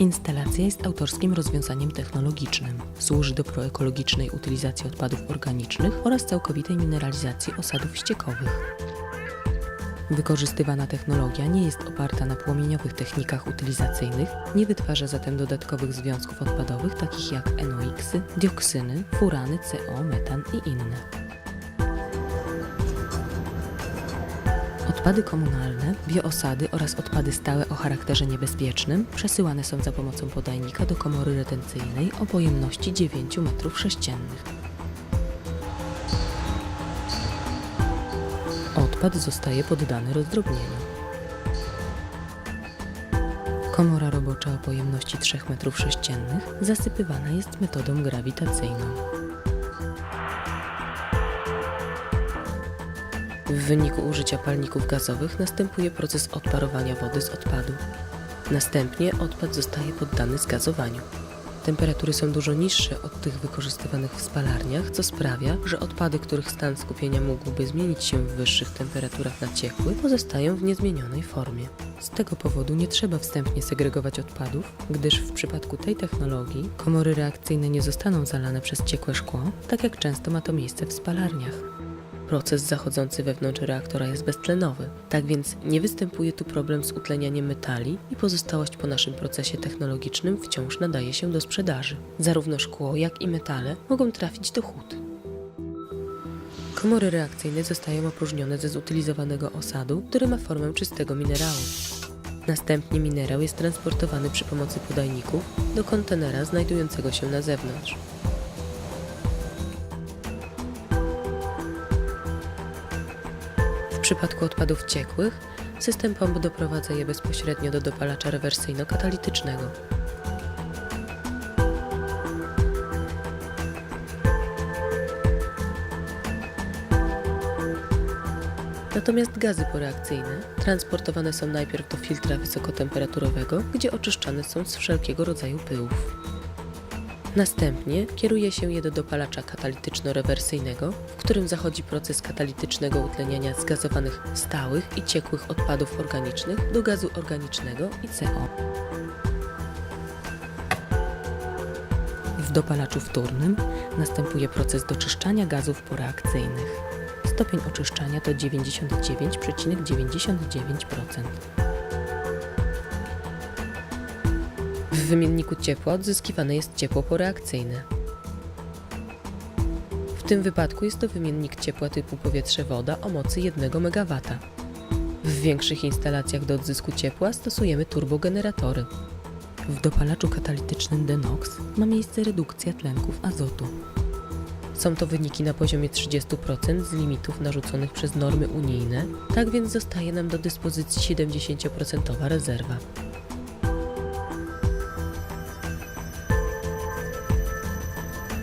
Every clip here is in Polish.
Instalacja jest autorskim rozwiązaniem technologicznym. Służy do proekologicznej utylizacji odpadów organicznych oraz całkowitej mineralizacji osadów ściekowych. Wykorzystywana technologia nie jest oparta na płomieniowych technikach utylizacyjnych, nie wytwarza zatem dodatkowych związków odpadowych takich jak NOx, dioksyny, furany, CO, metan i inne. Odpady komunalne, bioosady oraz odpady stałe o charakterze niebezpiecznym przesyłane są za pomocą podajnika do komory retencyjnej o pojemności 9 m3. Odpad zostaje poddany rozdrobnieniu. Komora robocza o pojemności 3 m3 zasypywana jest metodą grawitacyjną. W wyniku użycia palników gazowych następuje proces odparowania wody z odpadu. Następnie odpad zostaje poddany zgazowaniu. Temperatury są dużo niższe od tych wykorzystywanych w spalarniach, co sprawia, że odpady, których stan skupienia mógłby zmienić się w wyższych temperaturach na ciekły, pozostają w niezmienionej formie. Z tego powodu nie trzeba wstępnie segregować odpadów, gdyż w przypadku tej technologii komory reakcyjne nie zostaną zalane przez ciekłe szkło, tak jak często ma to miejsce w spalarniach. Proces zachodzący wewnątrz reaktora jest beztlenowy, tak więc nie występuje tu problem z utlenianiem metali i pozostałość po naszym procesie technologicznym wciąż nadaje się do sprzedaży. Zarówno szkło, jak i metale mogą trafić do hut. Komory reakcyjne zostają opróżnione ze zutylizowanego osadu, który ma formę czystego minerału. Następnie minerał jest transportowany przy pomocy podajników do kontenera znajdującego się na zewnątrz. Przypadku odpadów ciekłych system pomp doprowadza je bezpośrednio do dopalacza rewersyjno-katalitycznego. Natomiast gazy poreakcyjne transportowane są najpierw do filtra wysokotemperaturowego, gdzie oczyszczane są z wszelkiego rodzaju pyłów. Następnie kieruje się je do dopalacza katalityczno-rewersyjnego, w którym zachodzi proces katalitycznego utleniania zgazowanych stałych i ciekłych odpadów organicznych do gazu organicznego i CO. W dopalaczu wtórnym następuje proces doczyszczania gazów poreakcyjnych. Stopień oczyszczania to 99,99%. W wymienniku ciepła odzyskiwane jest ciepło poreakcyjne. W tym wypadku jest to wymiennik ciepła typu powietrze-woda o mocy 1 MW. W większych instalacjach do odzysku ciepła stosujemy turbogeneratory. W dopalaczu katalitycznym Denox ma miejsce redukcja tlenków azotu. Są to wyniki na poziomie 30% z limitów narzuconych przez normy unijne, tak więc zostaje nam do dyspozycji 70% rezerwa.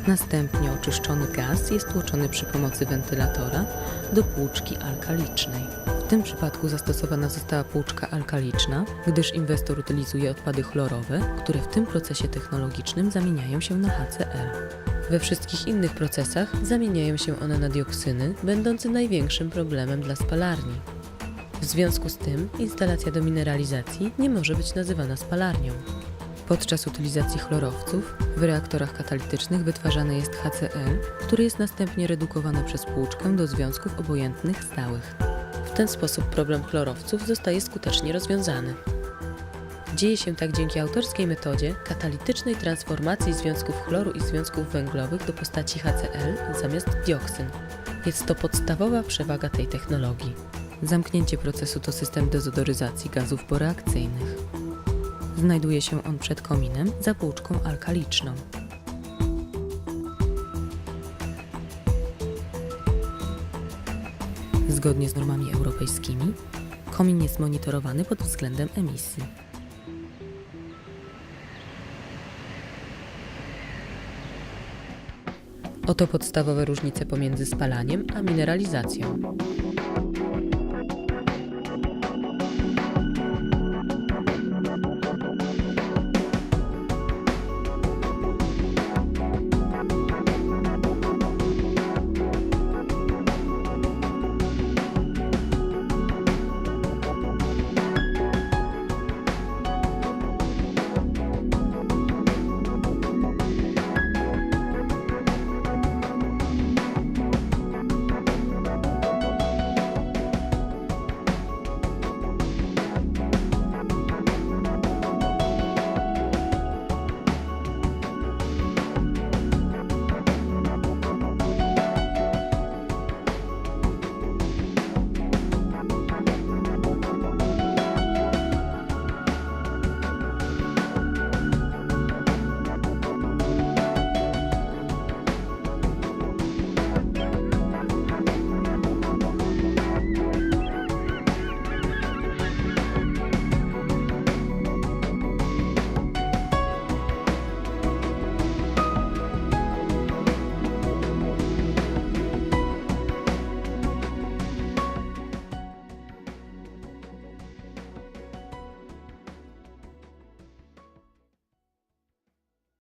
Następnie oczyszczony gaz jest tłoczony przy pomocy wentylatora do płuczki alkalicznej. W tym przypadku zastosowana została płuczka alkaliczna, gdyż inwestor utylizuje odpady chlorowe, które w tym procesie technologicznym zamieniają się na HCl. We wszystkich innych procesach zamieniają się one na dioksyny, będące największym problemem dla spalarni. W związku z tym instalacja do mineralizacji nie może być nazywana spalarnią. Podczas utylizacji chlorowców w reaktorach katalitycznych wytwarzane jest HCl, który jest następnie redukowany przez płuczkę do związków obojętnych stałych. W ten sposób problem chlorowców zostaje skutecznie rozwiązany. Dzieje się tak dzięki autorskiej metodzie katalitycznej transformacji związków chloru i związków węglowych do postaci HCl zamiast dioksyn. Jest to podstawowa przewaga tej technologii. Zamknięcie procesu to system dezodoryzacji gazów poreakcyjnych. Znajduje się on przed kominem za płuczką alkaliczną. Zgodnie z normami europejskimi, komin jest monitorowany pod względem emisji. Oto podstawowe różnice pomiędzy spalaniem a mineralizacją.